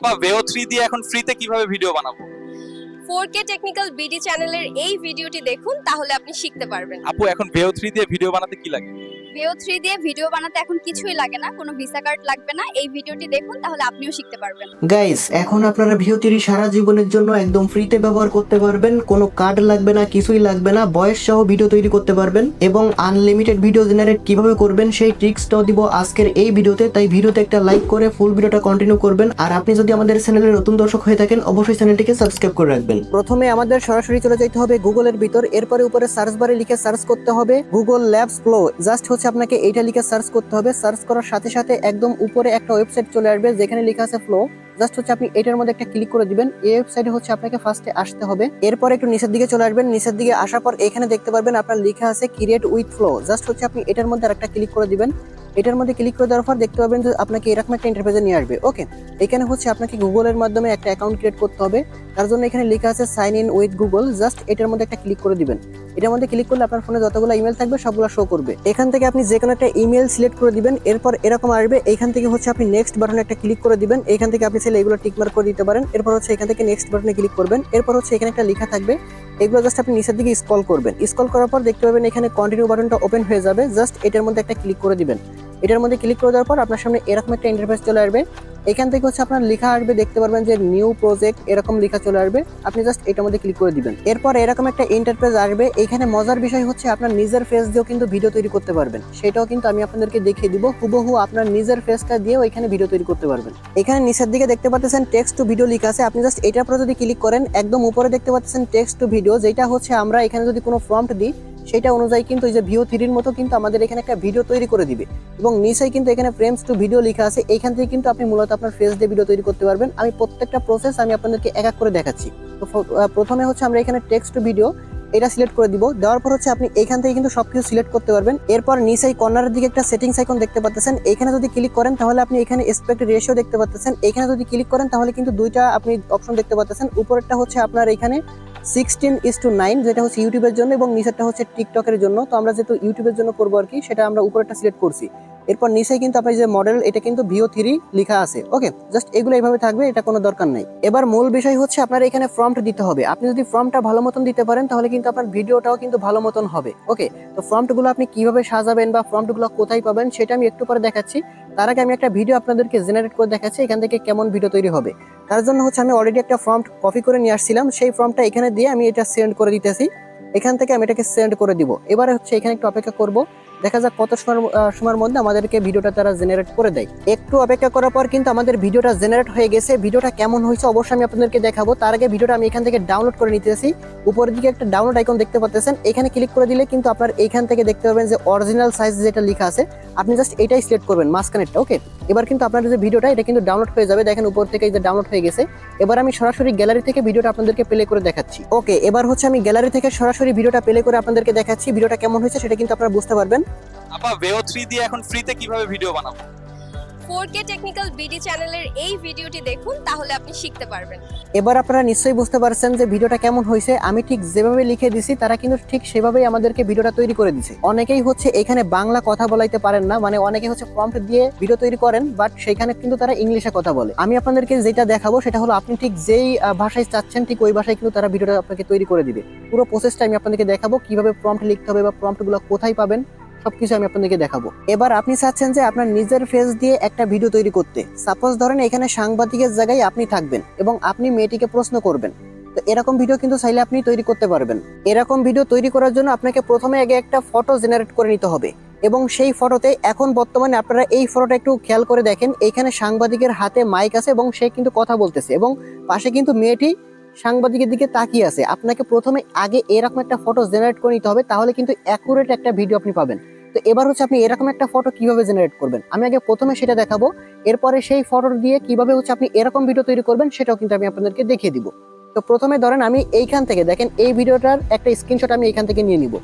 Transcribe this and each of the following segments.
আপা ভেও থ্রি দিয়ে এখন ফ্রিতে কীভাবে ভিডিও বানাবো? ফোর কে টেকনিক্যাল বিডি চ্যানেলের এই ভিডিওটি দেখুন তাহলে আপনি শিখতে পারবেন। আপু এখন ভেও থ্রি দিয়ে ভিডিও বানাতে কি লাগে? ভিও থ্রি দিয়ে ভিডিও বানাতে এখন কিছুই লাগে না কোনো ভিসা কার্ড লাগবে না। এই ভিডিওটি দেখুন তাহলে আপনিও শিখতে পারবেন। গাইস এখন আপনারা ভিওতিরি সারা জীবনের জন্য একদম ফ্রিতে ব্যবহার করতে পারবেন। কোনো কার্ড লাগবে না কিছুই লাগবে না বয়স সহ ভিডিও তৈরি করতে পারবেন এবং আনলিমিটেড ভিডিও জেনারেট কীভাবে করবেন সেই ট্রিক্সটাও দিব আজকের এই ভিডিওতে তাই ভিডিওতে একটা লাইক করে ফুল ভিডিওটা কন্টিনিউ করবেন। আর আপনি যদি আমাদের চ্যানেলের নতুন দর্শক হয়ে থাকেন অবশ্যই চ্যানেলটিকে সাবস্ক্রাইব করে রাখবেন। প্রথমে আমাদের সরাসরি চলে যেতে হবে গুগলের ভিতর, এরপরে উপরে সার্চ বারে লিখে সার্চ করতে হবে গুগল ল্যাবস ফ্লো জাস্ট হচ্ছে আপনাকে এইটা লিখে সার্চ করতে হবে। সার্চ করার সাথে সাথে একদম উপরে একটা ওয়েবসাইট চলে আসবে, যেখানে লেখা আছে ফ্লো জাস্ট হচ্ছে আপনি এটার মধ্যে একটা ক্লিক করে দিবেন, এই ওয়েবসাইটে হচ্ছে আপনাকে ফার্স্টে আসতে হবে। এরপর একটু নিচের দিকে চলে আসবেন, নিচের দিকে আসার পর এখানে দেখতে পারবেন আপনার লেখা আছে ক্রিয়েট উইথ ফ্লো জাস্ট হচ্ছে আপনি এটার মধ্যে আর একটা ক্লিক করে দিবেন। এটার মধ্যে ক্লিক করে দেওয়ার পর দেখতে পাবেন যে আপনাকে এরকম একটা ইন্টারফেসে নিয়ে আসবে। ওকে এখানে হচ্ছে আপনাকে গুগলের মাধ্যমে একটা অ্যাকাউন্ট ক্রিয়েট করতে হবে। তার জন্য এখানে লেখা আছে sign in with Google just এটার মধ্যে একটা ক্লিক করে দিবেন। এটার মধ্যে ক্লিক করলে আপনার ফোনে যতগুলো ইমেল থাকবে, সবগুলো শো করবে। এখান থেকে আপনি যে কোনো একটা ইমেল সিলেক্ট করে দিবেন, এরপর এরকম আসবে। এখান থেকে হচ্ছে আপনি নেক্সট বাটনে একটা ক্লিক করে দিবেন। এখান থেকে আপনি চাইলে এগুলো টিকমার্ক করে দিতে পারেন। এরপর হচ্ছে এখান থেকে নেক্সট বাটনে ক্লিক করবেন। এরপর হচ্ছে এখানে একটা লেখা থাকবে। এগুলো জাস্ট আপনি নিচের দিকে স্ক্রল করবেন। স্কল করার পর দেখতে পাবেন এখানে কন্টিনিউ বাটনটা ওপেন হয়ে যাবে। জাস্ট এটার মধ্যে একটা ক্লিক করে দিবেন। এটার মধ্যে ক্লিক করে দেওয়ার পর আপনার সামনে এরকম একটা ইন্টারফেস চলে আসবে। এখান থেকে হচ্ছে আপনার লেখা আসবে, দেখতে পারবেন যে নিউ প্রজেক্ট এরকম লেখা চলে আসবে। আপনি জাস্ট এটার মধ্যে ক্লিক করে দিবেন। এরপর এরকম একটা ইন্টারফেস আসবে। এখানে মজার বিষয় হচ্ছে আপনার নিজের ফেস দিয়েও কিন্তু ভিডিও তৈরি করতে পারবেন। সেটাও কিন্তু আমি আপনাদেরকে দেখিয়ে দিব। হুবহু আপনার নিজের ফেসটা দিয়েও এখানে ভিডিও তৈরি করতে পারবেন। এখানে নিচের দিকে দেখতে পাচ্ছেন টেক্সট টু ভিডিও লেখা আছে। আপনি জাস্ট এটার পরে যদি ক্লিক করেন, একদম উপরে দেখতে পাচ্ছেন টেক্সট টু ভিডিও যেটা হচ্ছে আমরা এখানে যদি কোনো ফর্মট দিই সেটা অনুযায়ী কিন্তু এই যে ভিও থ্রির মতো কিন্তু আমাদের এখানে একটা ভিডিও তৈরি করে দিবে। এবং নিচেই কিন্তু এখানে ফ্রেমস টু ভিডিও লেখা আছে। এইখান থেকে কিন্তু আপনি মূলত আপনার ফেস দিয়ে ভিডিও তৈরি করতে পারবেন। আমি প্রত্যেকটা প্রসেস আমি আপনাদেরকে এক এক করে দেখাচ্ছি। তো প্রথমে হচ্ছে আমরা এখানে টেক্সট টু ভিডিও এটা সিলেক্ট করে দিব। দেওয়ার পর হচ্ছে আপনি এখান থেকে কিন্তু সবকিছু সিলেক্ট করতে পারবেন। এরপর নিচেই কর্নারের দিকে একটা সেটিংস আইকন দেখতে পাচ্ছেন এখানে যদি ক্লিক করেন তাহলে আপনি এখানে এসপেক্ট রেশিও দেখতে পাচ্ছেন এখানে যদি ক্লিক করেন তাহলে কিন্তু দুইটা আপনি অপশন দেখতে পাচ্ছেন উপরেরটা হচ্ছে আপনার এখানে সিক্সটিন ইস টু নাইন যেটা হচ্ছে ইউটিউবের জন্য এবং নিচেরটা হচ্ছে টিকটকের জন্য। তো আমরা যেহেতু ইউটিউবের জন্য করব আর কি, সেটা আমরা উপরেরটা সিলেক্ট করছি। এরপর নিচে কিন্তু আপনার যে মডেল এটা কিন্তু ভিও থ্রি লেখা আছে। ওকে জাস্ট এগুলো এইভাবে থাকবে, এটা কোনো দরকার নাই। এবার মূল বিষয় হচ্ছে আপনার এখানে ফর্মট দিতে হবে। আপনি যদি ফর্মটা ভালো মতন দিতে পারেন, তাহলে কিন্তু আপনার ভিডিওটাও কিন্তু ভালো মতন হবে। ওকে তো ফর্মটগুলো আপনি কীভাবে সাজাবেন বা ফর্মটগুলো কোথায় পাবেন, সেটা আমি একটু পরে দেখাচ্ছি। তার আগে আমি একটা ভিডিও আপনাদেরকে জেনারেট করে দেখাচ্ছি, এখান থেকে কেমন ভিডিও তৈরি হবে। তার জন্য হচ্ছে আমি অলরেডি একটা ফর্ম কপি করে নিয়ে আসছিলাম। সেই ফর্মটা এখানে দিয়ে আমি এটা সেন্ড করে দিতেছি। এখান থেকে আমি এটাকে সেন্ড করে দিব। এবারে হচ্ছে এখানে একটু অপেক্ষা করব। দেখা যাক কত সময় সময়ের মধ্যে আমাদেরকে ভিডিওটা তারা জেনারেট করে দেয়। একটু অপেক্ষা করার পর কিন্তু আমাদের ভিডিওটা জেনারেট হয়ে গেছে। ভিডিওটা কেমন হয়েছে অবশ্যই আমি আপনাদেরকে দেখাবো। তার আগে ভিডিওটা আমি এখান থেকে ডাউনলোড করে নিতেছি। উপরের দিকে একটা ডাউনলোড আইকন দেখতে পাচ্ছেন এখানে ক্লিক করে দিলে কিন্তু আপনার এখান থেকে দেখতে পাবেন যে অরিজিনাল সাইজ যেটা লেখা আছে আপনি জাস্ট এটাই সিলেক্ট করবেন, মাঝখানেরটা ওকে এবার কিন্তু আপনার যে ভিডিওটা এটা কিন্তু ডাউনলোড হয়ে যাবে। দেখেন উপর থেকে যে ডাউনলোড হয়ে গেছে। এবার আমি সরাসরি গ্যালারি থেকে ভিডিওটা আপনাদেরকে প্লে করে দেখাচ্ছি। ওকে এবার হচ্ছে আমি গ্যালারি থেকে সরাসরি ভিডিওটা প্লে করে আপনাদেরকে দেখাচ্ছি। ভিডিওটা কেমন হয়েছে, সেটা কিন্তু আপনারা বুঝতে পারবেন। আপা ভেও থ্রি দিয়ে এখন ফ্রিতে কীভাবে ভিডিও বানাবো? ফোর কে টেকনিক্যাল বিডি চ্যানেলের এই ভিডিওটি দেখুন, তাহলে আপনি শিখতে পারবেন। এবার আপনারা নিশ্চয়ই বুঝতে পারছেন যে ভিডিওটা কেমন হয়েছে। আমি ঠিক যেভাবে লিখে দিছি, তারা কিন্তু ঠিক সেভাবেই আমাদেরকে ভিডিওটা তৈরি করে দিছে। অনেকেই হচ্ছে এখানে বাংলা কথা বলাইতে পারেন না মানে অনেকে হচ্ছে প্রম্পট দিয়ে ভিডিও তৈরি করেন বাট সেখানে কিন্তু তারা ইংলিশে কথা বলে। আমি আপনাদেরকে যেটা দেখাবো, সেটা হলো আপনি ঠিক যেই ভাষায় চাচ্ছেন, ঠিক ওই ভাষায় কিন্তু তারা ভিডিওটা আপনাকে তৈরি করে দিবে। পুরো প্রসেসটা আমি আপনাদেরকে দেখাবো, কীভাবে প্রম্পট লিখতে হবে বা প্রম্পটগুলো কোথায় পাবেন। সবকিছু আমি আপনাদেরকে দেখাবো। এবার আপনি চাচ্ছেন যে আপনার নিজের ফেস দিয়ে একটা ভিডিও তৈরি করতে। সাপোজ ধরেন এখানে সাংবাদিকের জায়গায় আপনি থাকবেন এবং আপনি মেয়েটিকে প্রশ্ন করবেন। তো এরকম ভিডিও কিন্তু চাইলে আপনি তৈরি করতে পারবেন। এরকম ভিডিও তৈরি করার জন্য আপনাকে প্রথমে আগে একটা ফটো জেনারেট করে নিতে হবে এবং সেই ফটোতে এখন বর্তমানে আপনারা এই ফটোটা একটু খেয়াল করে দেখেন, এখানে সাংবাদিকের হাতে মাইক আছে এবং সে কিন্তু কথা বলতেছে এবং পাশে কিন্তু মেয়েটি সাংবাদিকের দিকে তাকিয়ে আছে। আপনাকে প্রথমে আগে এরকম একটা ফটো জেনারেট করে নিতে হবে, তাহলে কিন্তু অ্যাকুরেট একটা ভিডিও আপনি পাবেন। তো এবার হচ্ছে আপনি এরকম একটা ফটো কীভাবে জেনারেট করবেন? আমি আগে প্রথমে সেটা দেখাবো, এরপরে সেই ফটো দিয়ে কীভাবে হচ্ছে আপনি এরকম ভিডিও তৈরি করবেন, সেটাও কিন্তু আমি আপনাদেরকে দেখিয়ে দিব। তো প্রথমে ধরেন আমি এইখান থেকে, দেখেন এই ভিডিওটার একটা স্ক্রিনশট আমি এখান থেকে নিয়ে নিব।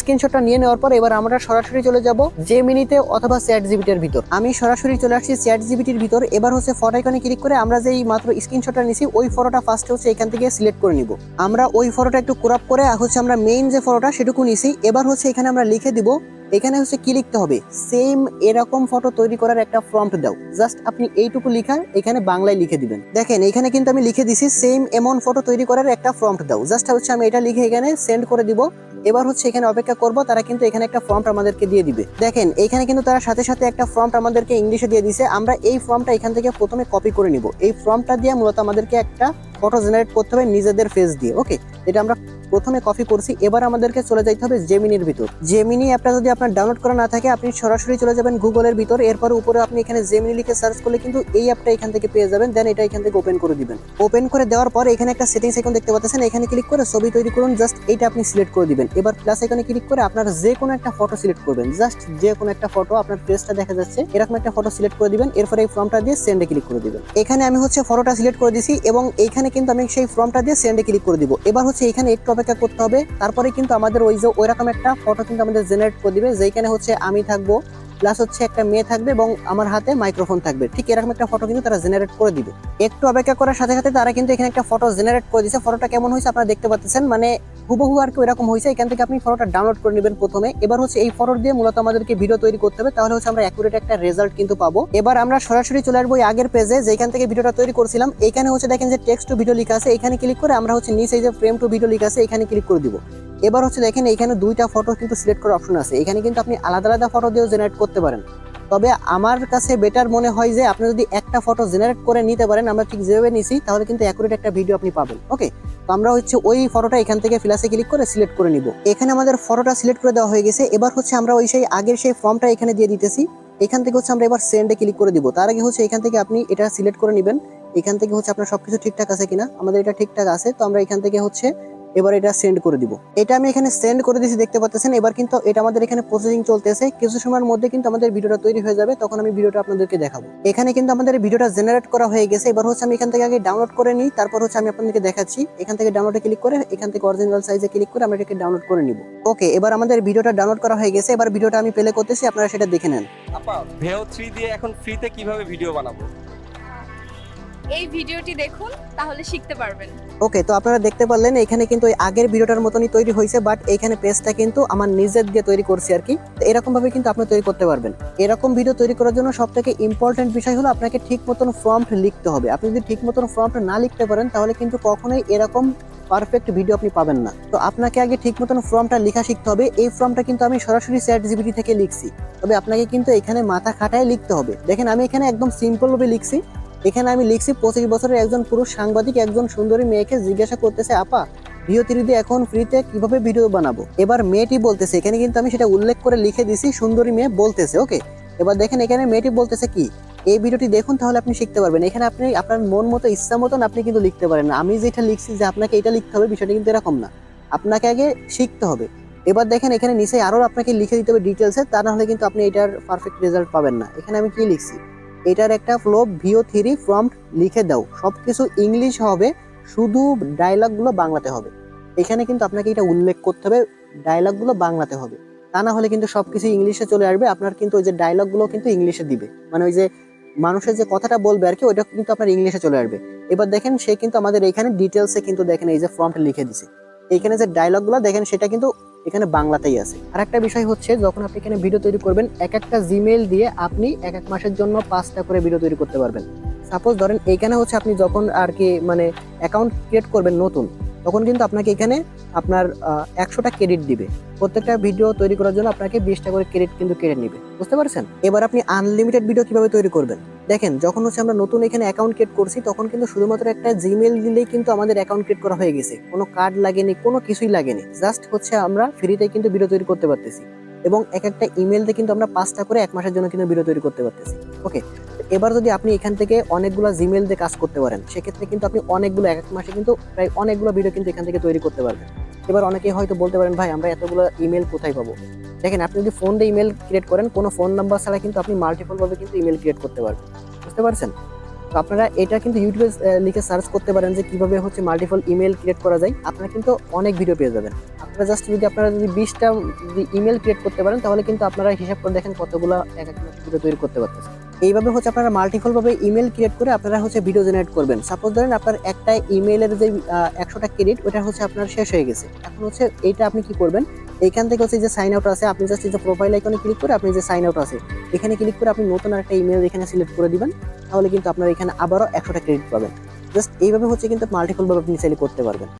স্ক্রিনশটটা নিয়ে নেওয়ার পর এবার আমরা সরাসরি চলে যাব যে মিনিতে অথবা চ্যাট জিবিটির ভিতর। আমি সরাসরি চলে আসছি চ্যাট জিবিটির ভিতর। এবার হচ্ছে ফটো আইকনে ক্লিক করে আমরা যেই মাত্র স্ক্রিনশটটা নিছি, ওই ফটোটা ফার্স্ট হচ্ছে এখান থেকে সিলেক্ট করে নিব। আমরা ওই ফটোটা একটু ক্রপ করে হচ্ছে আমরা মেইন যে ফটোটা সেটুকু নিছি। এবার হচ্ছে এখানে আমরা লিখে দিব, এখানে হচ্ছে কি লিখতে হবে? সেম এরকম ফটো তৈরি করার একটা প্রম্পট দাও। জাস্ট আপনি এইটুকু লিখা এখানে বাংলায় লিখে দিবেন। দেখেন, এখানে কিন্তু আমি লিখে দিছি সেম এমন ফটো তৈরি করার একটা প্রম্পট দাও। জাস্ট হচ্ছে আমি এটা লিখে এখানে সেন্ড করে দিব। এবার হচ্ছে এখানে অপেক্ষা করব, তারা কিন্তু এখানে একটা ফর্ম আমাদেরকে দিয়ে দিবে। দেখেন, এখানে কিন্তু তারা সাথে সাথে একটা ফর্ম আমাদেরকে ইংলিশে দিয়ে দিছে। আমরা এই ফর্মটা এখান থেকে প্রথমে কপি করে নিব। এই ফর্মটা দিয়ে মূলত আমাদেরকে একটা ফটো জেনারেট করতে হবে নিজেদের ফেস দিয়ে ওকে এটা আমরা প্রথমে কপি করছি, এবার আমাদেরকে চলে যাইতে হবে জেমিনির ভিতর। জেমিনি অ্যাপটা যদি আপনার ডাউনলোড করা না থাকে, আপনি সরাসরি চলে যাবেন গুগলের ভিতর, এরপর উপরে আপনি এখানে জেমিনি লিখে সার্চ করলে কিন্তু এই অ্যাপটা এখান থেকে পেয়ে যাবেন দেন এটা এখান থেকে ওপেন করে দিবেন। ওপেন করে দেওয়ার পর এখানে একটা সেটিংস আইকন দেখতে পাচ্ছেন, এখানে ক্লিক করে ছবি তৈরি করুন জাস্ট এইটা আপনি সিলেক্ট করে দিবেন। এবার প্লাস এখানে ক্লিক করে আপনার যে কোনো একটা ফটো সিলেক্ট করবেন জাস্ট যে কোনো একটা ফটো আপনার ফেসটা দেখা যাচ্ছে, এরকম একটা ফটো সিলেক্ট করে দিবেন, এরপর এই ফর্মটা দিয়ে সেন্ডে ক্লিক করে দিবেন। এখানে আমি হচ্ছে ফটোটা সিলেক্ট করে দিছি, এবং এইখানে কিন্তু আমি সেই ফর্মটা দিয়ে সেন্ডে ক্লিক করে দিব। এবার হচ্ছে এখানে একটু অপেক্ষা করতে হবে। তারপরে কিন্তু আমাদের ওই যে ওইরকম একটা ফটো কিন্তু আমাদের জেনারেট করে দিবে যেখানে হচ্ছে আমি থাকব প্লাস হচ্ছে একটা মেয়ে থাকবে এবং আমার হাতে মাইক্রোফোন থাকবে। ঠিক এরকম একটা ফটো কিন্তু তারা জেনারেট করে দিবে। একটু অপেক্ষা করার সাথে সাথে তারা কিন্তু এখানে একটা ফটো জেনারেট করে দিয়েছে। ফটোটা কেমন হয়েছে আপনারা দেখতে পাচ্ছেন। মানে হুবহু আর কি এরকম হয়েছে। এখান থেকে আপনি ফটোটা ডাউনলোড করে নেবেন প্রথমে। এবার হচ্ছে এই ফটো দিয়ে মূলত আমাদেরকে ভিডিও তৈরি করতে হবে। তাহলে হচ্ছে আমরা অ্যাকুরেট একটা রেজাল্ট কিন্তু পাবো। এবার আমরা সরাসরি চলে আসব আগের পেজে যেখান থেকে ভিডিওটা তৈরি করছিলাম। এখানে হচ্ছে দেখেন যে টেক্সট টু ভিডিও লেখা আছে। এখানে ক্লিক করে আমরা হচ্ছে নিচে যে ফ্রেম টু ভিডিও লেখা আছে, এখানে ক্লিক করে দিব। এবার হচ্ছে দেখেন এখানে দুইটা ফটো কিন্তু সিলেক্ট করার অপশন আছে। এখানে কিন্তু আপনি আলাদা আলাদা ফটো দিয়েও জেনারেট করতে পারেন। তবে আমার কাছে বেটার মনে হয় যে আপনি যদি একটা ফটো জেনারেট করে নিতে পারেন, আমরা ঠিক যেভাবে নিছি, তাহলে কিন্তু অ্যাকুরেট একটা ভিডিও আপনি পাবেন। ওকে তো আমরা হচ্ছে ওই ফটোটা এখান থেকে ফ্ল্যাশে ক্লিক করে সিলেক্ট করে নিব। এখানে আমাদের ফটোটা সিলেক্ট করে দেওয়া হয়ে গেছে। এবার হচ্ছে আমরা ওই সেই আগের সেই ফর্মটা এখানে দিয়ে দিতেছি। এখান থেকে হচ্ছে আমরা এবার সেন্ডে ক্লিক করে দিব। তার আগে হচ্ছে এখান থেকে আপনি এটা সিলেক্ট করে নেবেন। এখান থেকে হচ্ছে আপনার সবকিছু ঠিকঠাক আছে কিনা, আমাদের এটা ঠিকঠাক আছে। তো আমরা এখান থেকে হচ্ছে এবার এটা সেন্ড করে দিব। এটা আমি এখানে সেন্ড করে দিয়েছি, দেখতে পাচ্ছেন? এবার কিন্তু এটা আমাদের এখানে প্রসেসিং চলতেছে। কিছু সময়ের মধ্যে কিন্তু আমাদের ভিডিওটা তৈরি হয়ে যাবে। তখন আমি ভিডিওটা আপনাদেরকে দেখাবো। এখানে কিন্তু আমাদের ভিডিওটা জেনারেট করা হয়ে গেছে। এবার হচ্ছে আমি এখান থেকে আগে ডাউনলোড করে নিই। তারপর হচ্ছে আমি আপনাদেরকে দেখাচ্ছি। এখান থেকে ডাউনলোডে ক্লিক করে, এখান থেকে অরিজিনাল সাইজে ক্লিক করে আমরা এটাকে ডাউনলোড করে নিব। ওকে এবার আমাদের ভিডিওটা ডাউনলোড করা হয়ে গেছে। এবার ভিডিওটা আমি প্লে করতেছি। আপনারা সেটা দেখে নেন। আপা ভেও থ্রি দিয়ে এখন ফ্রিতে কীভাবে ভিডিও বানাবো? এই ভিডিওটি দেখুন, তাহলে শিখতে পারবেন। ওকে, তো আপনারা দেখতে পারলেন, এখানে কিন্তু ওই আগের ভিডিওটার মতনই তৈরি হয়েছে, বাট এখানে পেজটা কিন্তু আমার নিজের দিয়ে তৈরি করছি আর কি। তো এরকম ভাবে কিন্তু আপনি তৈরি করতে পারবেন। এরকম ভিডিও তৈরি করার জন্য সব থেকে ইম্পর্টেন্ট বিষয় হলো আপনাকে ঠিক মতন ফর্মট লিখতে হবে। আপনি যদি ঠিক মতন ফর্মট না লিখতে পারেন, তাহলে কিন্তু কখনোই এরকম পারফেক্ট ভিডিও আপনি পাবেন না। তো আপনাকে আগে ঠিক মতন ফর্মটা লেখা শিখতে হবে। এই ফর্মটা কিন্তু আমি সরাসরি চ্যাট জিবিটি থেকে লিখছি। তবে আপনাকে কিন্তু এখানে মাথা খাটায় লিখতে হবে। দেখেন, আমি এখানে একদম সিম্পল ভাবে লিখছি। এখানে আমি লিখছি, পঁচিশ বছরের একজন পুরুষ সাংবাদিক একজন সুন্দরী মেয়েকে জিজ্ঞাসা করতেছে, আপা ভিও এখন ফ্রিতে কীভাবে ভিডিও বানাবো? এবার মেয়েটি বলতেছে, এখানে কিন্তু আমি সেটা উল্লেখ করে লিখে দিছি, সুন্দরী মেয়ে বলতেছে, ওকে? এবার দেখেন, এখানে মেয়েটি বলতেছে, কি? এই ভিডিওটি দেখুন তাহলে আপনি শিখতে পারবেন। এখানে আপনি, আপনার মন মতো ইচ্ছা মতন আপনি কিন্তু লিখতে পারেন আমি যেটা লিখছি যে আপনাকে এটা লিখতে হবে, বিষয়টা কিন্তু এরকম না। আপনাকে আগে শিখতে হবে। এবার দেখেন, এখানে নিচে আরও আপনাকে লিখে দিতে হবে ডিটেলসে তা না হলে কিন্তু আপনি এটার পারফেক্ট রেজাল্ট পাবেন না। এখানে আমি কি লিখছি? এটার একটা ফ্লো ভিও থ্রি প্রম্পট লিখে দাও। সবকিছু ইংলিশ হবে, শুধু ডায়লগগুলো বাংলাতে হবে। এখানে কিন্তু আপনাকে এটা উল্লেখ করতে হবে ডায়লগগুলো বাংলাতে হবে। তা না হলে কিন্তু সব কিছু ইংলিশে চলে আসবে, আপনার কিন্তু ওই যে ডায়লগগুলো কিন্তু ইংলিশে দিবে। মানে ওই যে মানুষের যে কথাটা বলবে আর কি, ওইটা কিন্তু আপনার ইংলিশে চলে আসবে। এবার দেখেন, সে কিন্তু আমাদের এখানে ডিটেলসে কিন্তু দেখেন, এই যে ফর্মটা লিখে দিছে। এইখানে যে ডায়লগগুলো দেখেন সেটা কিন্তু এখানে বাংলাতেই আছে। আর একটা বিষয় হচ্ছে, যখন আপনি এখানে ভিডিও তৈরি করবেন, এক একটা জিমেল দিয়ে আপনি এক এক মাসের জন্য পাঁচটা করে ভিডিও তৈরি করতে পারবেন। সাপোজ ধরেন, এইখানে হচ্ছে আপনি যখন আর কি মানে অ্যাকাউন্ট ক্রিয়েট করবেন নতুন, তখন কিন্তু আপনাকে এখানে আপনার একশোটা ক্রেডিট দিবে। প্রত্যেকটা ভিডিও তৈরি করার জন্য আপনাকে বিশটা করে ক্রেডিট কিন্তু কেটে নিবে। বুঝতে পারছেন? এবার আপনি আনলিমিটেড ভিডিও কীভাবে তৈরি করবেন? দেখেন, যখন হচ্ছে আমরা নতুন এখানে অ্যাকাউন্ট ক্রিয়েট করছি, তখন কিন্তু শুধুমাত্র একটা জিমেল দিলেই কিন্তু আমাদের অ্যাকাউন্ট ক্রিয়েট করা হয়ে গেছে। কোনো কার্ড লাগেনি, কোনো কিছুই লাগেনি। জাস্ট হচ্ছে আমরা ফ্রিতে কিন্তু ভিডিও তৈরি করতে পারতেছি। এবং এক একটা ইমেল দিয়ে কিন্তু আমরা পাঁচটা করে এক মাসের জন্য কিন্তু ভিডিও তৈরি করতে পারতেছি। ওকে এবার যদি আপনি এখান থেকে অনেকগুলো জিমেল দিয়ে কাজ করতে পারেন, সেক্ষেত্রে কিন্তু আপনি অনেকগুলো এক এক মাসে কিন্তু প্রায় অনেকগুলো ভিডিও কিন্তু এখান থেকে তৈরি করতে পারবেন। এবার অনেকে হয়তো বলতে পারেন, ভাই, আমরা এতগুলো ইমেল কোথায় পাবো? দেখেন, আপনি যদি ফোন দিয়ে ইমেল ক্রিয়েট করেন, কোনো ফোন নাম্বার ছাড়া কিন্তু আপনি মাল্টিপল ভাবে কিন্তু ইমেল ক্রিয়েট করতে পারবেন। বুঝতে পারছেন? তো আপনারা এটা কিন্তু ইউটিউবে লিখে সার্চ করতে পারেন যে কীভাবে হচ্ছে মাল্টিপল ইমেল ক্রিয়েট করা যায়। আপনারা কিন্তু অনেক ভিডিও পেয়ে যাবেন। আপনারা জাস্ট যদি আপনারা যদি বিশটা যদি ইমেল ক্রিয়েট করতে পারেন, তাহলে কিন্তু আপনারা হিসাব করে দেখেন কতগুলো এক এক ভিডিও তৈরি করতে পারতেছেন। এইভাবে হচ্ছে আপনারা মাল্টিপল ভাবে ইমেল ক্রিয়েট করে আপনারা হচ্ছে ভিডিও জেনারেট করবেন। সাপোজ ধরেন আপনার একটা ইমেলের যে একশোটা ক্রেডিট ওটা হচ্ছে আপনার শেষ হয়ে গেছে। এখন হচ্ছে এইটা আপনি কি করবেন? এইখান থেকে হচ্ছে যে সাইন আউট আছে, আপনি জাস্ট যে প্রোফাইল আইকনে ক্লিক করে আপনি যে সাইন আউট আছে, এখানে ক্লিক করে আপনি নতুন একটা ইমেল এখানে সিলেক্ট করে দিবেন, তাহলে কিন্তু আপনার এখানে আবারও একশোটা ক্রেডিট পাবেন। জাস্ট এইভাবে হচ্ছে কিন্তু মাল্টিপলভাবে আপনি সেল করতে পারবেন।